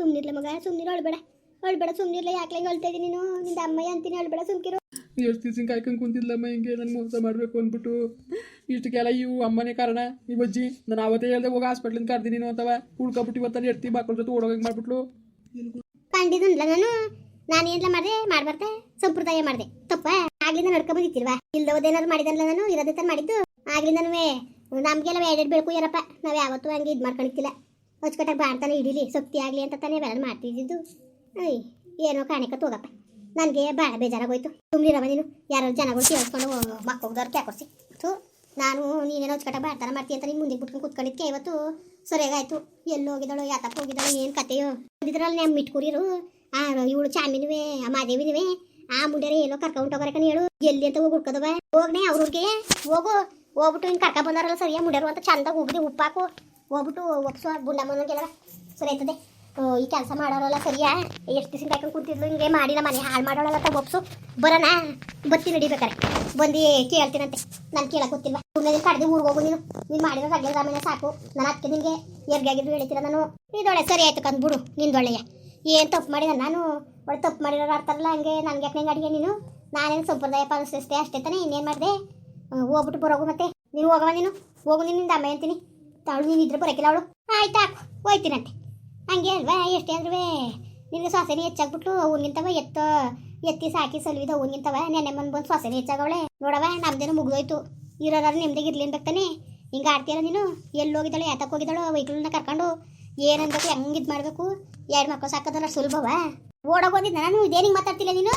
ಸುಮ್ಮನಿರ್ಲ ಮಗ ಸುಮ್ಮನಿರು ಅಳ್ಬೇಡ. ಅಳ್ಬೇಡ ಸುಮ್ಮನಿರ್ಲ ಯಾಕೆ ಅಳ್ತಾ ಇದೀನಿ ನೀನು? ನಿಂದ ಅಮ್ಮಯ್ಯ ಅಂತೀನಿ ಅಳ್ಬೇಡ ಸುಮ್ಕಿರು. ಎಷ್ಟು ದಿವ್ಸ ಕಾಯ್ಕೊಂಡು ಕುಂತಿದ್ಲಮ್ಮ ಹಿಂಗೆ ನನ್ನ ಮೋಸ ಮಾಡಬೇಕು ಅಂದ್ಬಿಟ್ಟು. ಇಷ್ಟಕ್ಕೆಲ್ಲ ಇವು ಅಮ್ಮನೇ ಕಾರಣ. ಈ ಬಜ್ಜಿ ನಾನು ಅವತ್ತೇ ಹೇಳ್ದೆ ಹೋಗಿ ಹಾಸ್ಪಿಟ್ಲಿಂದ ಕರ್ದಿ ನೀನು ಅಂತವ. ಉಳ್ಕೊಬಿಟ್ಟು ಇವತ್ತಲ್ಲಿ ಎಡ್ತಿ ಮಕ್ಕಳ ಜೊತೆ ಓಡೋಗಿ ಮಾಡ್ಬಿಟ್ಲು? ಕಂಡಿದ್ದಲ್ಲ ನಾನು. ನಾನು ಏನ್ಲ ಮಾಡಿದೆ? ಮಾಡ್ಬಾರ್ದೆ ಸಂಪ್ರದಾಯ ಮಾಡಿದೆ. ತಪ್ಪ. ಆಗ್ಲಿಂದ ನಡ್ಕೊ ಬಂದಿತ್ತಿಲ್ವಾ ಇಲ್ದವದೇನಾದ್ರು ಮಾಡಿದಲ್ಲ ನಾನು? ಇರೋದೇ ತಾನು ಮಾಡಿದ್ದು? ಆಗ್ಲಿಂದನೂ ನಮ್ಗೆಲ್ಲ ಎಡೆಡ್ ಬೇಕು ಯಾರಪ್ಪ? ನಾವು ಯಾವತ್ತೂ ಹಂಗೆ ಇದು ಮಾಡ್ಕೊಂಡಿತ್ತಿಲ್ಲ ಅಚ್ಚುಕಟ್ಟಾಗಿ ಬಾಡ್ತಾನೆ ಹಿಡೀಲಿ ಶಕ್ತಿ ಆಗಲಿ ಅಂತ ತಾನೇ ಇವೆಲ್ಲ ಮಾಡ್ತಿದ್ದು ಅಯ್ಯ, ಏನೋ ಕಾಣಿಕ ತೋಗಪ್ಪ. ನನಗೆ ಭಾಳ ಬೇಜಾರಾಗೋಯ್ತು. ಸುಮ್ಮನಿರವ ನೀನು? ಯಾರು ಜನಗಳು ಕೇಳಿಸ್ಕೊಂಡು ಮಕ್ಕೋಗ್ದವ್ರು ಕ್ಯಾಕೊಡ್ಸಿ ಥೂ, ನಾನು ನೀನೇನೋ ಅಚ್ಚುಕಟ್ಟಾಗಿ ಬಾಡ್ತಾನ ಮಾಡ್ತೀನಿ ಅಂತ ನೀನು ಮುಂದೆ ಬಿಟ್ಕೊಂಡು ಕುತ್ಕೊಂಡಿದ್ಕೆ ಇವತ್ತು? ಸರಿಯಾಗಾಯ್ತು ಎಲ್ಲಿ ಹೋಗಿದ್ದಾಳು ಯಾತಕ್ಕೆ ಹೋಗಿದ್ದಾಳು, ಏನು ಕತೆಯೋ? ಇದ್ರಲ್ಲಿ ನಮ್ಮ ಇಟ್ಕೂರಿರು ಆ, ಇವಳು ಚಾಮಿನುವೆ, ಆ ಮಾದೇವಿನುವೆ. ಆ ಮುಂಡ್ಯಾರ ಏನೋ ಕರ್ಕೊಂಡು ಹೋಗರಕನ ಹೇಳು ಎಲ್ಲಿ ಅಂತ ಹೋಗಿ ಹುಡ್ಕೋದವ? ಹೋಗ್ನೆ ಅವ್ರಿಗೆ ಹೋಗು. ಹೋಗ್ಬಿಟ್ಟು ಹಿಂಗೆ ಕರ್ಕ ಬಂದಾರಲ್ಲ ಸರಿಯಾ ಮುಂಡ್ಯಾರು ಅಂತ ಚಂದಾಗ ಹೋಗಿದೆ ಉಪ್ಪಾಕು. ಹೋಗ್ಬಿಟ್ಟು ಒಪ್ಸು ಬುಂಡಮ್ಮನಿಗೆಲ್ಲ ಸರಿ ಆಯ್ತದೆ. ಈ ಕೆಲಸ ಮಾಡೋರಲ್ಲ ಸರಿಯಾ? ಎಷ್ಟು ದಿವಸ ಕಾಯ್ಕೊಂಡು ಕೂತಿದ್ಲು? ಹಿಂಗೆ ಮಾಡಿ ನಮ್ಮ ಮನೆ ಹಾಳು ಮಾಡೋಳಲ್ಲ ಅಂತ ಒಪ್ಸು ಬರೋಣ. ಬತ್ತಿ ನಡಿಬೇಕಾರೆ. ಬಂದು ಕೇಳ್ತೀನಂತೆ. ನಾನು ಕೇಳಕ್ಕೆ ಗೊತ್ತಿಲ್ಲ. ಸುಮ್ಮನೆ ಕಡ್ದು ಊರಿಗೆ ಹೋಗು ನೀನು. ನೀನು ಮಾಡಿರೋ ಸಗ್ಲ ರಾಮನೆ ಸಾಕು. ನಾನು ಅದಕ್ಕೆ ನಿನಗೆ ಎರ್ಗಾಗಿದ್ದು ಹೇಳ್ತೀರ ನಾನು. ಇದೊಳೆ ಸರಿ ಆಯ್ತು ಕಂದು ಬಿಡು ನಿಂದೊಳ್ಳೆಯ. ಏನು ತಪ್ಪು ಮಾಡಿದ? ನಾನು ಒಳ್ಳೆ ತಪ್ಪು ಮಾಡಿರೋರು ಆಡ್ತಾರಲ್ಲ, ಹಂಗೆ ನನಗೆ ಯಾಕೆ ನಂಗೆ ಅಡಿಗೆ ನೀನು? ನಾನೇನು ಸಂಪ್ರದಾಯ ಪಾಲಿಸ್ತೇ ಅಷ್ಟೇ ತಾನೇ, ಇನ್ನೇನು ಮಾಡಿದೆ? ಹೋಗ್ಬಿಟ್ಟು ಬರೋಗು ಮತ್ತೆ. ನೀನು ಹೋಗವ ನೀನು? ಹೋಗು ನೀನು, ನಿಂದ ಅಮ್ಮ ಅಂತೀನಿ ಅವಳು ನೀನು ಇದ್ರೆ ಬರೋಕಿಲ್ಲ ಅವಳು. ಆಯ್ತು ಹಾಕು ಹೋಯ್ತೀನಂತೆ ಹಂಗೆ ಅಲ್ವಾ? ಎಷ್ಟೇ ಅಂದ್ರೂ ನಿನಗೆ ಸ್ವಾಸನೆ ಹೆಚ್ಚಾಗ್ಬಿಟ್ಟು ಅವನಿಗಿಂತವ ಎತ್ತ, ಎತ್ತಿ ಸಾಕಿ ಸಲ್ವಿದ ಅವನಿಗಿಂತವ. ನೆನ್ನೆ ಮನ್ ಬಂದು ಸೊಸೆನೇ ಹೆಚ್ಚಾಗವಳೆ. ನೋಡವ ನಮ್ದೇನು ಮುಗಿದೋಯ್ತು. ಇರೋರು ನಿಮ್ದಾಗ ಇರ್ಲಿ ಅಂತಾನೆ ಹಿಂಗೆ ಆಡ್ತೀರ ನೀನು? ಎಲ್ಲಿ ಹೋಗಿದ್ದಾಳೆ ಯಾತಕ್ಕೆ ಹೋಗಿದ್ದಾಳು ವೈಕಲ್ನ ಕರ್ಕೊಂಡು? ಏನನ್ಬೇಕು ಹೆಂಗೆ ಇದು ಮಾಡಬೇಕು? ಎರಡು ಮಕ್ಕಳು ಸಾಕೋದಲ್ಲ ಸುಲಭವ? ಓಡೋಗೋದಿದ್ದ ನಾನು? ಇದೇನಿಗೆ ಮಾತಾಡ್ತಿಲ್ಲ ನೀನು?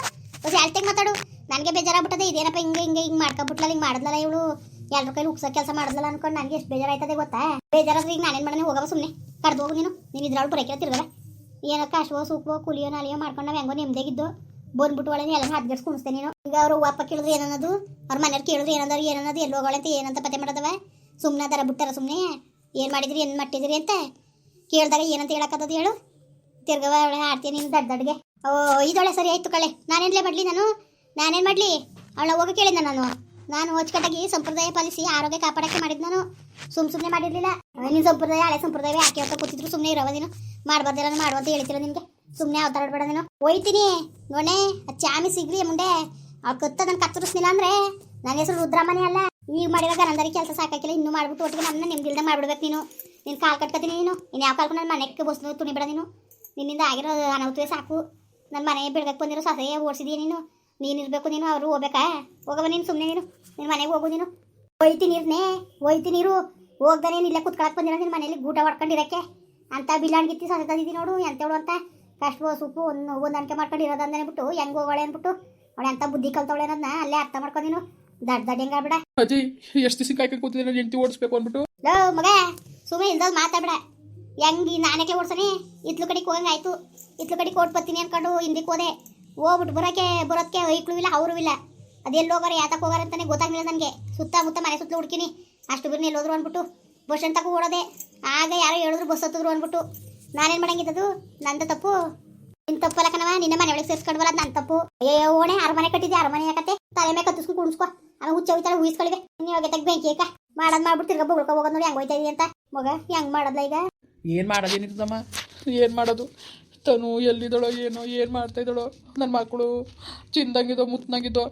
ಒಂದು ಹೇಳ್ತಂಗೆ ಮಾತಾಡು. ನನಗೆ ಬೇಜಾರಾಗ್ಬಿಟ್ಟದೆ, ಇದೇನಪ್ಪ ಹಿಂಗೆ ಹಿಂಗೆ ಹಿಂಗೆ ಮಾಡ್ಕೊಬಿಟ್ಲ ಹಿಂಗೆ ಮಾಡಿದ್ಲಲ್ಲ ಇವಳು? ಎಲ್ರ ಕೈಲಿ ಉಪ್ಸ ಕೆಲಸ ಮಾಡಿದ್ಲಲ್ಲ ಅನ್ಕೊಂಡು ನನಗೆ ಎಷ್ಟು ಬೇಜಾರಾಯ್ತದೆ ಗೊತ್ತಾ? ಬೇಜಾರಾದ್ರೆ ಈಗ ನಾನೇನು ಮಾಡೋಣ? ಹೋಗವ ಸುಮ್ಮನೆ ಕಡ್ದು ಹೋಗು ನೀನು. ನೀನು ಇದ್ರೊಳಗೆ ಬರೋಕೆ ತಿರ್ಗಲ್ಲ ಏನೋ ಕಾಶುವೋ ಸೂಪೋ ಕುಲಿಯೋ, ನಾಲಿಯೋ ಮಾಡ್ಕೊಂಡು ನಾವು ಹೆಂಗೋ ನೆಮ್ಮದಿಗಿದ್ದು ಬಂದ್ಬಿಟ್ಟು ಒಳಗೆ ಎಲ್ಲ ಹದ್ಗೆಡ್ಸ್ ಕುಣಿಸ್ತೇನೆ ನೀನು. ಈಗ ಅವರು ಅಪ್ಪ ಕೇಳಿದ್ರೆ ಏನನ್ನೋದು? ಅವ್ರ ಮನೆಯವ್ರು ಕೇಳಿದ್ರು ಏನಂದ್ರೆ ಏನನ್ನೋದು? ಎಲ್ಲಿ ಹೋಗೋಳೆ ಅಂತ ಏನಂತ ಪತ್ತೆ ಮಾಡದವ? ಸುಮ್ಮನೆ ಅದರ ಬಿಟ್ಟಾರ ಸುಮ್ಮನೆ ಏನು ಮಾಡಿದ್ರಿ, ಏನು ಮಟ್ಟಿದ್ರಿ ಅಂತ ಕೇಳಿದಾಗ ಏನಂತ ಹೇಳಕ್ಕತ್ತದ ಹೇಳು. ತಿರ್ಗವ ಆಡ್ತೀನಿ ನೀನು ದಡ್ಡ ದಡ್ಗೆ. ಓ ಇದೊಳೆ ಸರಿ ಆಯ್ತು ಕಳೆ. ನಾನೇನ್ಲೇ ಮಾಡಲಿ ನಾನು? ನಾನೇನು ಮಾಡಲಿ? ಅವಳ ಹೋಗಿ ಕೇಳಿದ್ನ ನಾನು. ನಾನು ಅಚ್ಚುಕಟ್ಟಾಗಿ ಸಂಪ್ರದಾಯ ಪಾಲಿಸಿ ಆರೋಗ್ಯ ಕಾಪಾಡಕ್ಕೆ ಮಾಡಿದ್ ನಾನು. ಸುಮ್ ಸುಮ್ಮನೆ ಮಾಡಿರ್ಲಿಲ್ಲ. ನೀನು ಸಂಪ್ರದಾಯ, ಹಳೆ ಸಂಪ್ರದಾಯ ಯಾಕೆ ಅಂತ ಕೂತಿದ್ರು ಸುಮ್ಮನೆ ಇರವ ನೀನು. ಮಾಡ್ಬಾರ್ದಿಲ್ಲ ಮಾಡುವ ಅಂತ ಹೇಳ್ತಿಲ್ಲ ನಿನಗೆ. ಸುಮ್ಮನೆ ಅವತಾರ ಬೇಡ ನೀನು. ಹೋಯ್ತೀನಿ. ನೋಡೇ ಚಾಮಿ ಸಿಗ್ಲಿ ಮುಂದೆ. ಅವ್ರು ಕತ್ತ ನನ್ನ ಕತ್ತರಿಸ್ಲಿಲ್ಲ ಅಂದ್ರೆ ನನ್ನ ಹೆಸರು ರುದ್ರಮನೆ ಅಲ್ಲ. ಈಗ ಮಾಡಿರೋ ಗನಂದರಿ ಕೆಲಸ ಸಾಕಾಕಿಲ್ಲ ಇನ್ನೂ ಮಾಡ್ಬಿಟ್ಟು ಒಟ್ಟಿಗೆ ನಮ್ಮನ್ನ ನಿಮ್ದಿಲ್ದ ಮಾಡ್ಬಿಡ್ಬೇಕು ನೀನು. ನೀನು ಕಾಲ್ ಕಟ್ಕೊತೀನಿ ನೀನು. ನೀನು ಯಾವ ಕಾಲ್ಕೊಂಡು ನನ್ನ ಮನೆಗೆ ಬಸ್ನು ತುಣಿ ಬೇಡ ನೀನು. ನಿನ್ನಿಂದ ಆಗಿರೋ ಅನಾಹುತವೇ ಸಾಕು. ನನ್ನ ಮನೆ ಬಿಡ್ಬೇಕು ಬಂದಿರೋ ಸೊಸೆಯೇ ಓಡಿಸಿದೀಯ ನೀನು. ನೀನು ಇರಬೇಕು ನೀನು ಅವರು ಹೋಗ್ಬೇಕಾ? ಹೋಗವ ನೀನು ಸುಮ್ಮನೆ ನೀನು ನಿನ್ನ ಮನೆಗೆ ಹೋಗು ನೀನು. ಹೋಯ್ತೀನಿ ಇರ್ನೇ ಹೋಯ್ತೀನಿ ನೀರು. ಹೋಗ್ದಾನೆ ಇಲ್ಲೇ ಕುತ್ಕೊಳಕ್ ಬಂದಿರ ನಿನ್ನ ಮನೇಲಿ ಗೂಟ ಹೊಡ್ಕೊಂಡಿರಕ್ಕೆ ಅಂತ ಬಿಲ್ಲಾಣ್ಗಿತ್ತಿ ಸೊಸೆ ತಂದಿದ್ದೀನಿ ನೋಡು ಎಂತೇಳು ಅಂತ. ಕಷ್ಟ ಸೂಪು ಒಂದು ಮಾಡ್ಕೊಂಡು ಮಾಡ್ಕೊಂಡಿರೋದಂದನೆ ಬಿಟ್ಟು ಹೆಂಗೆ ಹೋಗೋಳೆ ಅಂದ್ಬಿಟ್ಟು. ಅವಳೆ ಅಂತ ಬುದ್ಧಿ ಕಲ್ತವಳೆ ಅನ್ನೋದನ್ನ ಅಲ್ಲೇ ಅರ್ಥ ಮಾಡ್ಕೊಂಡು ನೀನು. ದಡ್ಡ ದಡ್ಡ ಹೆಂಗಾಗ್ಬಿಡ ಅಜ್ಜಿ ಎಷ್ಟು ದಿವಸ ಕಾಯ್ಕೊಂಡು ಕೂತಿದ್ದೆ ನಾನು ಹೆಂಡತಿ ಓಡಿಸ್ಬೇಕು ಅಂದ್ಬಿಟ್ಟು? ಲೋ ಮಗ ಸುಮ್ಮನೆ ಇಲ್ದವ್ ಮಾತಾಡ್ಬೇಡ. ಹೆಂಗೆ ನಾನಕ್ಕೆ ಓಡ್ಸನಿ? ಇತ್ಲು ಕಡೆಗೆ ಹೋಗಂಗಾಯ್ತು ಇತ್ಲು ಕಡೆಗೆ ಓಟ್ ಬರ್ತೀನಿ ಅನ್ಕೊಂಡು ಹಿಂದಕ್ಕೆ ಹೋದೆ. ಹೋಗ್ಬಿಟ್ಟು ಬರೋಕ್ಕೆ ಬರೋದಕ್ಕೆ ಐಕ್ಳು ಇಲ್ಲ, ಅವರು ಇಲ್ಲ. ಅದೆಲ್ಲಿ ಹೋಗಾರ ಯಾತಕ್ಕೆ ಹೋಗಾರ ಅಂತಾನೆ ಗೊತ್ತಾಗ್ಲಿಲ್ಲ ನನಗೆ ಸುತ್ತಮುತ್ತ ಮನೆ ಸುತ್ತಲೂ ಹುಡ್ಕಿನಿ. ಅಷ್ಟು ಬಿರ್ನಿ ಎಲ್ಲೋದ್ರು ಅಂದ್ಬಿಟ್ಟು ಬಸ್ ತಕ ಓಡೋದೆ. ಆಗ ಯಾರೋ ಹೇಳಿದ್ರು ಬಸ್ ಹತ್ತಿದ್ರು ಅಂದ್ಬಿಟ್ಟು. ನಾನೇನು ಮಾಡಂಗಿದ್ದದು ನಂದ ತಪ್ಪು. ನಿನ್ ತಪ್ಪಲ್ಲ ಕಣವ ನಿನ್ನ ಮನೆ ಒಳಗೆ ಸೇರಿಸ್ಕೊಂಡ್ಬಲ್ಲ ಅದು ನನ್ನ ತಪ್ಪು. ಏ ಓಣೆ ಅರಮನೆ ಕಟ್ಟಿದ್ದೆ ಅರಮನೆ ಯಾಕತ್ತೆ? ತಲೆ ಮೇಲೆ ಕತ್ತಿಸ್ಕೊಂಡು ಕುಣಿಸ್ಕೊ ಆಮೇಲೆ ಹುಚ್ಚ ಹೋಯ್ತಾಳೆ, ಊಹಿಸ್ಕೊಳಿವೆ. ನೀವು ತೆಗ್ ಬೆಂಕಿ ಏಕ? ಮಾಡೋದು ಮಾಡ್ಬಿಟ್ಟು ತಿರ್ಗಾ ಬುಳ್ಕೊ ಹೋಗೋದು ನೋಡಿ, ಹೆಂಗ್ ಹೋಯ್ತಾ ಇದೆಯಂತ ಅಂತ. ಮಗ, ಹೆಂಗ್ ಮಾಡೋದ್ಲ ಈಗ? ಏನು ಮಾಡೋದೇನಿರ್ತಮ್ಮ ಏನು ಮಾಡೋದು? ತನು ಎಲ್ಲಿದ್ದಾಳೋ ಏನೋ, ಏನು ಮಾಡ್ತಾ ಇದ್ದಾಳೋ ನನ್ನ ಮಕ್ಕಳು ಚಿಂದಂಗಿದೋ ಮುತ್ತಂಗಿದ್ದೋ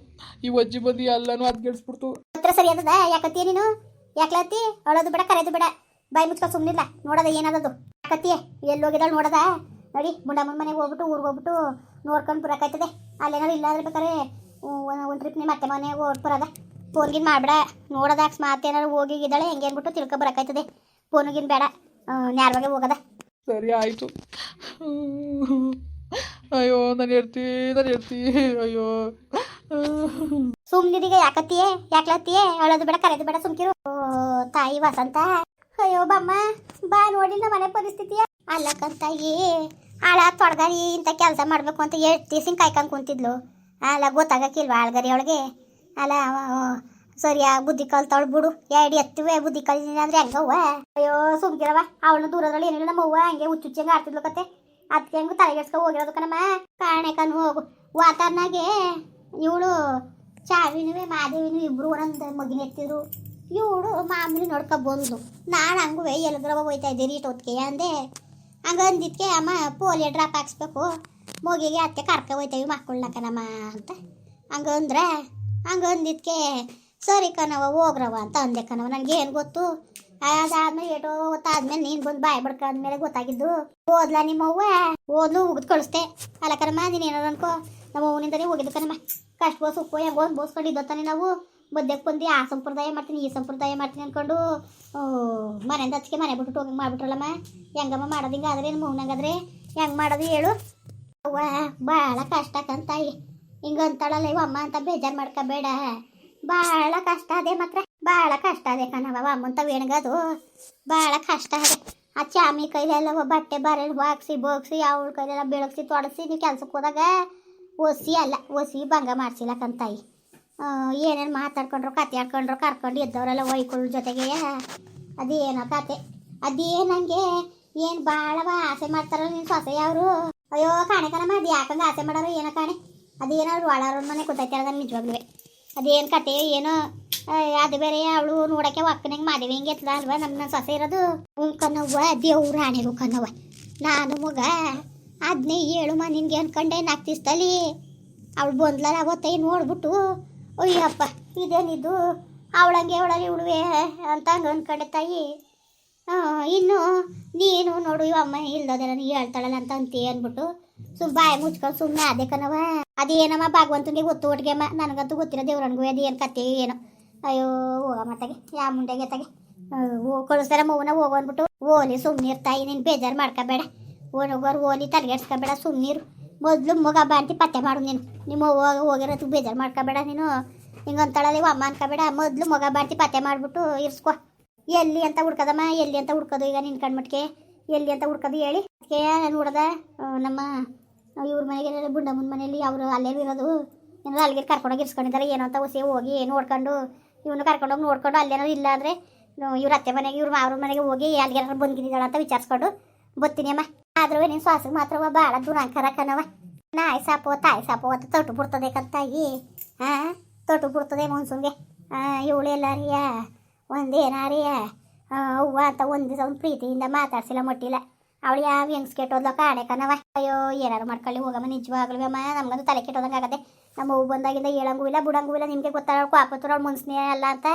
ಈ ಅಜ್ಜಿ ಬಂದು ಎಲ್ಲನೂ ಅದ್ಗೆಡ್ಸ್ಬಿಡ್ತು ಹತ್ರ ಸರಿ ಅದದ, ಯಾಕತ್ತೀಯ ನೀನು? ಯಾಕಲತ್ತಿ ಅಳೋದು ಬೇಡ, ಕರೆದು ಬೇಡ. ಬಾಯಿ ಮುಚ್ಕ ಸುಮ್ಮನಿಲ್ಲ ನೋಡದ ಏನದದು ಯಾಕತ್ತೀಯ? ಎಲ್ಲಿ ಹೋಗಿದ್ದಾಳೆ ನೋಡದ? ನೋಡಿ ಮುಂಡಮ್ಮನ ಮನೆಗೆ ಹೋಗ್ಬಿಟ್ಟು, ಊರಿಗೆ ಹೋಗ್ಬಿಟ್ಟು ನೋಡ್ಕೊಂಡು ಬರೋಕಾಯ್ತದೆ ಅಲ್ಲೇನಾದ್ರು ಇಲ್ಲಾದ್ರೆ ಬೇಕಾದ್ರೆ ಒಂದು ಟ್ರಿಪ್ ನಿಮ್ಮ ಅತ್ತೆ ಮನೆಗೆ ಓಟ್ ಬರೋದ. ಫೋನ್ಗಿನ್ ಮಾಡ್ಬೇಡ. ನೋಡದ ಅಕಸ್ಮಾತ್ ಏನಾದ್ರು ಹೋಗಿದ್ದಾಳೆ ಹೆಂಗೆ ಅಂದ್ಬಿಟ್ಟು ತಿಳ್ಕೊ ಬರೋಕಾಯ್ತದೆ ಫೋನ್ಗಿನ್ ಬೇಡ. ನ್ಯಾರವಾಗೆ ಹೋಗದ. ಸರಿ, ಆಯಿತು. ಅಯ್ಯೋ, ನಾನು ಹೇಳ್ತಿ ನಾನು ಹೇಳ್ತಿ, ಅಯ್ಯೋ. ಸುಮ್ನಿದೀಗ ಯಾಕತ್ತೀಯೇ? ಯಾಕ್ಲತ್ತೀಯೇ? ಅಳೋದು ಬೇಡ, ಕರೆದು ಬೇಡ, ಸುಮ್ಕಿರು. ಓ, ತಾಯಿ ವಸಂತ. ಅಯ್ಯೋ, ಬಮ್ಮ, ಬಾ ನೋಡಿ ನಮ್ಮ ಮನೆ ಪರಿಸ್ಥಿತಿಯ ಅಲ್ಲಕ್ಕಂತಾಗಿ ಆಳ ತೊಡಗಾರಿ ಇಂಥ ಕೆಲಸ ಮಾಡಬೇಕು ಅಂತ ದಿವ್ಸ ಕಾಯ್ಕೊಂಡು ಕುಂತಿದ್ಲು. ಅಲ್ಲ ಗೊತ್ತಾಗಕ್ಕಿಲ್ವಾ ಆಳ್ಗರಿ ಅವಳಿಗೆ? ಅಲ್ಲ ಸರಿಯಾಗಿ ಬುದ್ಧಿ ಕಲ್ತವಳು ಬಿಡು. ಎರಡು ಎತ್ತುವೆ, ಬುದ್ಧಿ ಕಲಿಸಿಲ್ಲ ಅಂದ್ರೆ ಹೆಂಗವ್ವ ಅಯ್ಯೋ ಸುಮ್ಕಿರವ ಅವಳನ್ನ ದೂರದಲ್ಲಿ ಏನಿಲ್ಲ ನಮ್ಮವ್ವ ಹಂಗೆ ಹುಚ್ಚುಚ್ಚಂಗೆ ಆಡ್ತಿದ್ಲು ಕತೆ. ಅದಕ್ಕೆ ಹೆಂಗು ತಲೆಗೆಡ್ಸ್ಕೊ ಹೋಗಿರೋದು ಕಣಮ್ಮ. ಕಾಣೆ ಕಣ್ ಹೋಗು. ವಾತಾವರಣಾಗೆ ಇವಳು ಚಾವಿನೂ, ಮಾದೇವಿನೂ ಇಬ್ರು ಒಂದೊಂದು ಮಗಿನ ಎತ್ತಿದ್ರು. ಇವಳು ಮಾಮೂಲಿ ನೋಡ್ಕೊ ಬಂದ್ಲು. ನಾನು ಹಂಗುವೆ ಎಲ್ಗ್ರವ ಹೋಯ್ತಾ ಇದ್ದೀರಿ ಇಷ್ಟೊತ್ತಿಗೆ ಅಂದೆ. ಹಂಗ ಅಂದಿದ್ಕೆ ಅಮ್ಮ ಪೋಲಿಯೋ ಡ್ರಾಪ್ ಹಾಕ್ಸ್ಬೇಕು. ಮಗಿಗೆ ಅತ್ತೆ ಕರ್ಕ ಹೋಯ್ತೇವಿ ಮಕ್ಕಳನ್ನಕನಮ್ಮ ಅಂತ. ಹಂಗಂದ್ರೆ, ಹಂಗ ಅಂದಿದ್ಕೆ ಸರಿ ಕಣವ ಹೋಗ್ರವ ಅಂತ ಅಂದೆ ಕಣವ ನನಗೆ ಏನು ಗೊತ್ತು? ಅದಾದ್ಮೇಲೆ ಏಟೋ ಗೊತ್ತಾದ್ಮೇಲೆ ನೀನು ಬಂದು ಬಾಯಿ ಬಡ್ಕೊಂಡ್ಮೇಲೆ ಗೊತ್ತಾಗಿದ್ದು. ಓದ್ಲ ನಿಮ್ಮವ್ವ? ಓದ್ಲು ಉಗಿದ್ ಕಳಿಸ್ದೆ. ಅಲ್ಲ ಕಣಮ್ಮ, ನೀನು ಏನಾರು ಅನ್ಕೋ. ನಮ್ಮ ಅವನಿಂದನೇ ಹೋಗಿದ್ದು ಕಣಮ್ಮ. ಕಷ್ಟವೋ ಹೆಂಗೆ ಹೆಂಗೋ ಅನ್ಬೋಸ್ಕೊಂಡಿದ್ದೋ ತಾನೆ ನಾವು. ಮಧ್ಯಕ್ಕೆ ಬಂದು ಆ ಸಂಪ್ರದಾಯ ಮಾಡ್ತೀನಿ, ಈ ಸಂಪ್ರದಾಯ ಮಾಡ್ತೀನಿ ಅನ್ಕೊಂಡು ಮನೆಯಿಂದ ಹಚ್ಕೆ ಮನೆ ಬಿಟ್ಟು ಹೋಗಿ ಮಾಡ್ಬಿಟ್ರಲ್ಲಮ್ಮ. ಹೆಂಗಮ್ಮ ಮಾಡೋದು ಹಿಂಗೆ ಆದ್ರೆ ಏನು ಮೌನಂಗಾದ್ರೆ ಹೆಂಗೆ ಮಾಡೋದು ಹೇಳು. ಅವ್ವ ಭಾಳ ಕಷ್ಟ ಕಂತಾಯಿ ಹಿಂಗೆ ಅಂತಾಳಲ್ಲ ಇವ ಅಮ್ಮ ಅಂತ ಬೇಜಾರು ಮಾಡ್ಕೋಬೇಡ. ಭಾಳ ಕಷ್ಟ ಅದೇ ಮಾತ್ರ. ಭಾಳ ಕಷ್ಟ ಅದೇ ಕಣವ ಅಮ್ಮಂತ ವೇಣಗದು. ಭಾಳ ಕಷ್ಟ ಅದೇ. ಆ ಚಾಮಿ ಕೈಲೆಲ್ಲ ಬಟ್ಟೆ ಬರೆ ಬಾಗ್ಸಿ ಬೋಗ್ಸಿ, ಅವಳ ಕೈಲೆಲ್ಲ ಬೆಳಗ್ಸಿ ತೊಡಸಿ ನೀ ಕೆಲ್ಸಕ್ಕೆ ಹೋದಾಗ ಒಸಿ ಅಲ್ಲ, ಒಸಿ ಭಂಗ ಮಾಡ್ಸಿಲ್ಲ ಕಂತಾಯಿ ಏನೇನು ಮಾತಾಡ್ಕೊಂಡ್ರು, ಕತೆ ಆಡ್ಕೊಂಡ್ರು ಕರ್ಕೊಂಡು ಇದ್ದವರೆಲ್ಲ ಒಯ್ಕೊಳ್ಳ ಜೊತೆಗೆ. ಅದೇನೋ ಕತೆ. ಅದೇನಂಗೆ ಏನು ಭಾಳವ ಆಸೆ ಮಾಡ್ತಾರೋ ನೀನು ಸೊಸೆ ಅವರು. ಅಯ್ಯೋ ಕಾಣೆ ಕಣಮ್ಮ ಅದು ಯಾಕಂದ್ರೆ ಆಸೆ ಮಾಡೋರು ಏನೋ ಕಾಣೆ. ಅದೇನಾದ್ರು ಅವ್ರ ಮನೆ ಕೂತೈತೆ ಅದನ್ನು ನಿಜವಾಗ್ಲೂ ಅದೇನು ಕತೆ ಏನೋ? ಅದು ಬೇರೆ ಅವಳು ನೋಡಕ್ಕೆ ಒಕ್ಕನಂಗೆ ಮಾದೇವಿ ಹಿಂಗೆ ಎತ್ತದ ಅಲ್ವಾ? ನಮ್ಮ ನನ್ನ ಸೊಸೆ ಇರೋದು. ಹ್ಞೂ ಕನ್ನವ್ವ ದೇವ್ರು ಉಂಕನವ್ವ ಕನ್ನವ್ವ ನಾನು ಮಗ ಅದನ್ನೇ ಹೇಳು ಮ ನಿನ್ಗೆ ಅನ್ಕೊಂಡೆ ನಾಕ್ತಿಸ್ತಲಿ ಅವಳು ಬಂದ್ಲಲ್ಲ ಅವತ್ತೈ ನೋಡ್ಬಿಟ್ಟು, ಅಯ್ಯಪ್ಪ, ಇದೇನಿದು? ಅವಳಂಗೆ ಅವಳಲ್ಲಿ ಉಳುವೆ ಅಂತ ಹಂಗೆ ಅನ್ಕೊಂಡೆ ತಾಯಿ. ಇನ್ನು ನೀನು ನೋಡು ಇವಮ್ಮ ಇಲ್ದೋದೆಲ್ಲ ನೀ ಹೇಳ್ತಾಳಲ್ಲ ಅಂತ ಅಂತೀ ಅಂದ್ಬಿಟ್ಟು ಸುಮ್ಮ ಬಾಯಿ ಮುಚ್ಕೊಂಡು ಸುಮ್ಮನೆ ಅದೇ ಅದೇನಮ್ಮ ಭಗವಂತನಿಗೆ ಗೊತ್ತು ಒಟ್ಟಿಗೆ ಅಮ್ಮ ನನಗಂತೂ ಗೊತ್ತಿರೋ ದೇವ್ರನ್ಗೂ ಏನು ಕತೆ ಏನು. ಅಯ್ಯೋ ಹೋಗಮ್ಮ ತಗೆ ಯಾ ಮುಂಡೆಗೆ ತಗೆ ಓ ಕಳಿಸ್ತಾರ ಮೌನ ಹೋಗು ಅಂದ್ಬಿಟ್ಟು, ಓಲಿ ಸುಮ್ಮನೆ ತಾಯಿ, ನೀನು ಬೇಜಾರು ಮಾಡ್ಕೋಬೇಡ. ಓನೋಗೋರು ಓಲಿ ತಲೆಗೆಡ್ಸ್ಕೋಬೇಡ ಸುಮ್ಮನಿರು ಮೊದಲು ಮಗ ಬಾಂತಿ ಪತ್ತೆ ಮಾಡು ನೀನು. ನಿಮ್ಮ ಹೋಗ ಹೋಗಿರೋದು ಬೇಜಾರು ಮಾಡ್ಕೋಬೇಡ ನೀನು. ಹಿಂಗಂತಾಳಲ್ಲ ಅಮ್ಮ ಅನ್ಕೋಬೇಡ. ಮೊದಲು ಮಗ ಬಾಂತಿ ಪತ್ತೆ ಮಾಡಿಬಿಟ್ಟು ಇರ್ಸ್ಕೊ. ಎಲ್ಲಿ ಅಂತ ಹುಡ್ಕದಮ್ಮ, ಎಲ್ಲಿ ಅಂತ ಹುಡ್ಕೋದು ಈಗ ನಿನ್ ಕಣ್ಮಟ್ಗೆ ಎಲ್ಲಿ ಅಂತ ಹುಡ್ಕೋದು ಹೇಳಿ. ಅದಕ್ಕೆ ನಾನು ಹುಡ್ದ ನಮ್ಮ ಇವ್ರ ಮನೆಗೆ ಬುಂಡಮ್ಮನ ಮನೆಯಲ್ಲಿ ಅವರು ಅಲ್ಲೇ ಇರೋದು ಏನಾದ್ರು ಅಲ್ಲಿಗೆ ಕರ್ಕೊಂಡೋಗಿ ಇರ್ಸ್ಕೊಂಡಿದ್ದಾರೆ ಏನೋ ಅಂತ ಹೊಸಿ ಹೋಗಿ ನೋಡ್ಕೊಂಡು, ಇವನು ಕರ್ಕೊಂಡೋಗಿ ನೋಡ್ಕೊಂಡು ಅಲ್ಲೇನೋ ಇಲ್ಲ ಅಂದರೆ ಇವ್ರ ಅತ್ತೆ ಮನೆಗೆ, ಇವ್ರ ಮಾವ್ರ ಮನೆಗೆ ಹೋಗಿ ಅಲ್ಲಿಗೆ ಬಂದಿದ್ದಾಳ ಅಂತ ವಿಚಾರಿಸ್ಕೊಂಡು ಬರ್ತೀನಿ ಅಮ್ಮ. ಆದ್ರೂ ನಿನ್ನ ಶ್ವಾಸಕ್ಕೆ ಮಾತ್ರ ಭಾಳ ದುರಾಂಕರ ಕಣವ ನಾಯಿ ಸಾಪೋ ತಾಯಿ ಸಾಪು ಅಂತ ತೊಟ್ಟು ಬಿಡ್ತದೆ ಕತ್ತಾಗಿ ಹಾಂ ತೊಟ್ಟು ಬಿಡ್ತದೆ ಮನ್ಸೂನ್ಗೆ ಇವಳು ಎಲ್ಲಾರಿಯ ಒಂದೇನಾರಿಯ ಅವ್ವ ಅಂತ ಒಂದು ದಿವಸ ಒಂದು ಪ್ರೀತಿಯಿಂದ ಮಾತಾಡ್ಸಿಲ್ಲ ಮುಟ್ಟಿಲ್ಲ. ಅವಳು ಯಾವ ಹೆಂಗ್ಸ್ ಕೆಟ್ಟೋದ್ಲಕ್ಕ ಕಣವ ಅಯ್ಯೋ ಏನಾರು ಮಾಡ್ಕೊಳ್ಳಿ, ಹೋಗಮ್ಮ, ನಿಜವಾಗ್ಲೂ ಅಮ್ಮ ನಮ್ಗಂದು ತಲೆ ಕೆಟ್ಟೋದಂಗೆ ಆಗತ್ತೆ. ನಮ್ಮ ಹೂ ಬಂದಾಗಿಂದ ಹೇಳಂಗೂ ಇಲ್ಲ, ಬಿಡಂಗೂ ಇಲ್ಲ, ನಿಮಗೆ ಗೊತ್ತಾಳ ಪಾಪತ್ರ ಅವ್ಳು ಮುನ್ಸ್ನೇ ಅಲ್ಲ ಅಂತ.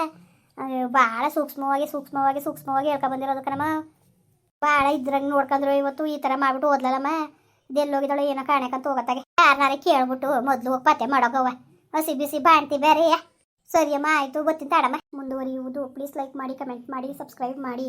ಭಾಳ ಸೂಕ್ಷ್ಮವಾಗಿ ಸೂಕ್ಷ್ಮವಾಗಿ ಸೂಕ್ಷ್ಮವಾಗಿ ಹೇಳ್ಕೊ ಬಂದಿರೋದು ಕಣಮ್ಮ ಭಾಳ ಇದ್ರಂಗೆ ನೋಡ್ಕೊಂಡ್ರು ಇವತ್ತು, ಈ ಥರ ಮಾಡ್ಬಿಟ್ಟು ಓದ್ಲಲ್ಲಮ್ಮ ಇದೆಲ್ಲೋಗಿದ್ದಾಳು ಏನೋ ಕಾಣಕಂತ ಹೋಗತ್ತಾಗೆ. ಯಾರನ್ನಾರೇ ಕೇಳ್ಬಿಟ್ಟು ಮೊದಲು ಹೋಗಿ ಪತ್ತೆ ಮಾಡೋಗವ ಹಸಿ ಬಿಸಿ ಬಾಣ್ತಿ ಬೇರೆಯ ಸರಿಯಮ್ಮ, ಆಯಿತು, ಗೊತ್ತಿನ ತಡಮ್ಮ. ಮುಂದುವರಿಯುವುದು ಪ್ಲೀಸ್ ಲೈಕ್ ಮಾಡಿ ಕಮೆಂಟ್ ಮಾಡಿ ಸಬ್ಸ್ಕ್ರೈಬ್ ಮಾಡಿ.